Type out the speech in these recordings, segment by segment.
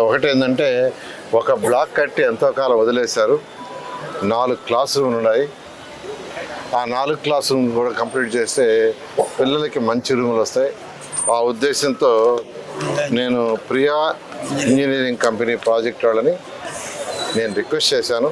ఒకటి ఏంటంటే ఒక బ్లాక్ కట్టి ఎంతో కాలం వదిలేశారు. నాలుగు క్లాస్ రూమ్లు ఉన్నాయి. ఆ నాలుగు క్లాస్ రూమ్ కూడా కంప్లీట్ చేస్తే పిల్లలకి మంచి రూములు వస్తాయి. ఆ ఉద్దేశంతో నేను ప్రియా ఇంజనీరింగ్ కంపెనీ ప్రాజెక్ట్ వాళ్ళని నేను రిక్వెస్ట్ చేశాను.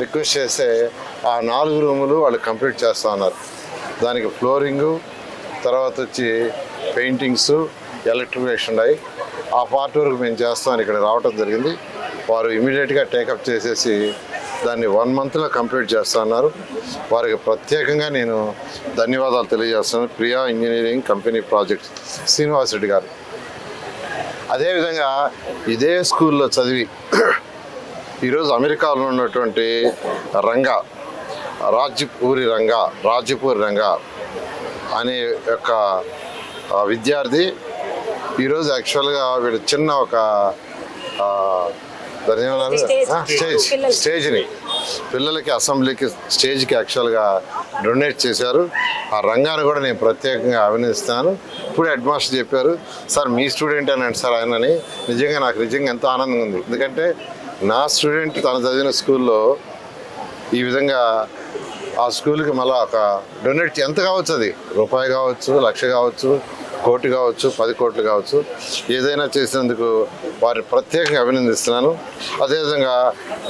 రిక్వెస్ట్ చేస్తే ఆ నాలుగు రూములు వాళ్ళు కంప్లీట్ చేస్తా ఉన్నారు దానికి ఫ్లోరింగు తర్వాత వచ్చి పెయింటింగ్స్ ఎలక్ట్రిఫికేషన్ ఉన్నాయి. ఆ పార్ట్ వరకు మేము చేస్తామని ఇక్కడ రావటం జరిగింది. వారు ఇమీడియట్గా టేకప్ చేసేసి దాన్ని వన్ మంత్లో కంప్లీట్ చేస్తున్నారు వారికి ప్రత్యేకంగా నేను ధన్యవాదాలు తెలియజేస్తున్నాను. Priya engineering company project Srinivas Reddy గారు. అదేవిధంగా ఇదే స్కూల్లో చదివి ఈరోజు అమెరికాలో ఉన్నటువంటి రంగా రాజ్యపూరి రంగా రాజ్యపూరి రంగా అనే యొక్క విద్యార్థి ఈరోజు యాక్చువల్గా వీడు చిన్న ఒక ఏమన్నారు స్టేజ్. స్టేజ్ని పిల్లలకి అసెంబ్లీకి స్టేజ్కి యాక్చువల్గా డొనేట్ చేశారు. ఆ రంగాన్ని కూడా నేను ప్రత్యేకంగా అభినందిస్తున్నాను ఇప్పుడు హెడ్ మాస్టర్ చెప్పారు సార్ మీ స్టూడెంట్ అనండి సార్ ఆయనని. నిజంగా నాకు నిజంగా ఎంతో ఆనందంగా ఉంది. ఎందుకంటే నా స్టూడెంట్ తను చదివిన స్కూల్లో ఈ విధంగా ఆ స్కూల్కి మళ్ళీ ఒక డొనేట్ ఎంత కావచ్చు అది? రూపాయి కావచ్చు లక్ష కావచ్చు కోటి కావచ్చు పది కోట్లు కావచ్చు ఏదైనా చేసినందుకు వారిని ప్రత్యేకంగా అభినందిస్తున్నాను. అదేవిధంగా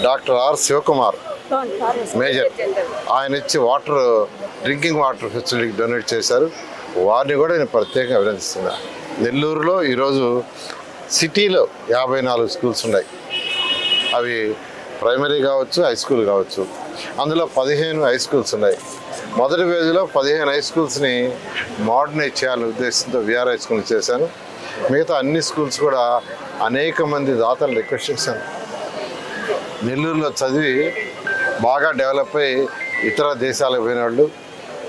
డాక్టర్ ఆర్ శివకుమార్ మేజర్ ఆయన ఇచ్చి వాటర్ డ్రింకింగ్ వాటర్ ఫెసిలిటీకి డొనేట్ చేశారు. వారిని కూడా నేను ప్రత్యేకంగా అభినందిస్తున్నా. నెల్లూరులో ఈరోజు సిటీలో యాభై నాలుగు స్కూల్స్ ఉన్నాయి. అవి ప్రైమరీ కావచ్చు హై స్కూల్ కావచ్చు. అందులో పదిహేను హై స్కూల్స్ ఉన్నాయి. మొదటి పేజీలో పదిహేను హై స్కూల్స్ని మోడర్నైజ్ చేయాలనే ఉద్దేశంతో విఆర్ హై స్కూల్ చేశాను. మిగతా అన్ని స్కూల్స్ కూడా అనేక మంది దాతలు రిక్వెస్ట్ చేశాను. నెల్లూరులో చదివి బాగా డెవలప్ అయ్యి ఇతర దేశాలకు పోయిన వాళ్ళు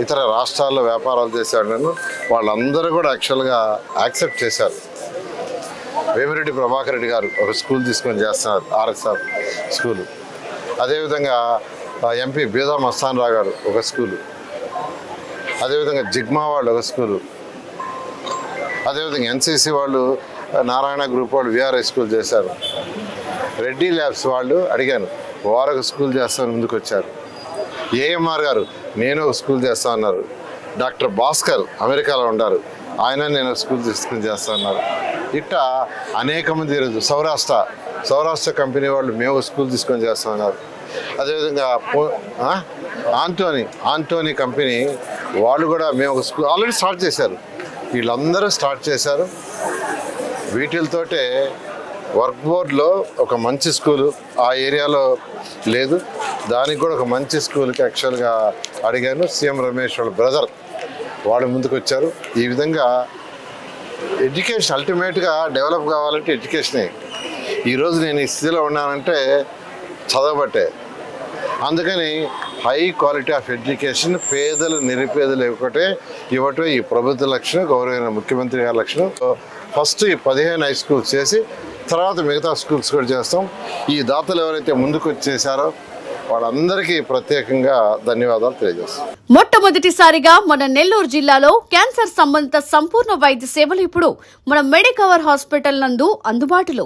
ఇతర రాష్ట్రాల్లో వ్యాపారాలు చేసేవాళ్ళను వాళ్ళందరూ కూడా యాక్చువల్గా యాక్సెప్ట్ చేశారు. వేమిరెడ్డి ప్రభాకర్ రెడ్డి గారు ఒక స్కూల్ తీసుకొని చేస్తున్నారు ఆర్ఎస్ఆర్ స్కూలు అదేవిధంగా ఎంపీ బీదా మస్తాన్ రావు గారు ఒక స్కూలు. అదేవిధంగా జిగ్మా వాళ్ళు ఒక స్కూలు. అదేవిధంగా ఎన్సీసీ వాళ్ళు నారాయణ గ్రూప్ వాళ్ళు విఆర్ఐ స్కూల్ చేశారు. రెడ్డి ల్యాబ్స్ వాళ్ళు అడిగాను వారు ఒక స్కూల్ చేస్తాను ముందుకు వచ్చారు? ఏఎంఆర్ గారు నేను ఒక స్కూల్ చేస్తా అన్నారు. డాక్టర్ భాస్కర్ అమెరికాలో ఉన్నారు. ఆయన నేను ఒక స్కూల్ తీసుకుని చేస్తా అన్నారు. ఇట్టా అనేక మంది ఈరోజు సౌరాష్ట్ర సౌరాష్ట్ర కంపెనీ వాళ్ళు మేము ఒక స్కూల్ తీసుకొని చేస్తా ఉన్నారు అదేవిధంగా పో- ఆంటోనీ ఆంటోనీ కంపెనీ వాళ్ళు కూడా మేము ఒక స్కూల్ ఆల్రెడీ స్టార్ట్ చేశారు. వీళ్ళందరూ స్టార్ట్ చేశారు. వీటితోటే వర్క్ బోర్డ్లో ఒక మంచి స్కూలు ఆ ఏరియాలో లేదు. దానికి కూడా ఒక మంచి స్కూల్కి యాక్చువల్గా అడిగాను సీఎం రమేష్ వాళ్ళ బ్రదర్ వాళ్ళు ముందుకు వచ్చారు ఈ విధంగా ఎడ్యుకేషన్ అల్టిమేట్గా డెవలప్ కావాలంటే ఎడ్యుకేషనే ఈరోజు నేను ఈ స్థితిలో ఉన్నానంటే చదవబట్టే. అందుకని హై క్వాలిటీ ఆఫ్ ఎడ్యుకేషన్ పేదలు నిరుపేదలు ఒకటే ఇవ్వటం ఈ ప్రభుత్వ లక్ష్యం గౌరవమైన ముఖ్యమంత్రి గారి లక్ష్యం. ఫస్ట్ ఈ పదిహేను హై స్కూల్స్ చేసి తర్వాత మిగతా స్కూల్స్ కూడా చేస్తాం. ఈ దాతలు ఎవరైతే ముందుకు వచ్చేసారో వాళ్ళందరికీ ప్రత్యేకంగా ధన్యవాదాలు తెలియజేస్తాం. మొట్టమొదటిసారిగా మన నెల్లూరు జిల్లాలో క్యాన్సర్ సంబంధిత సంపూర్ణ వైద్య సేవలు ఇప్పుడు మన మెడికవర్ హాస్పిటల్ నందు అందుబాటులో.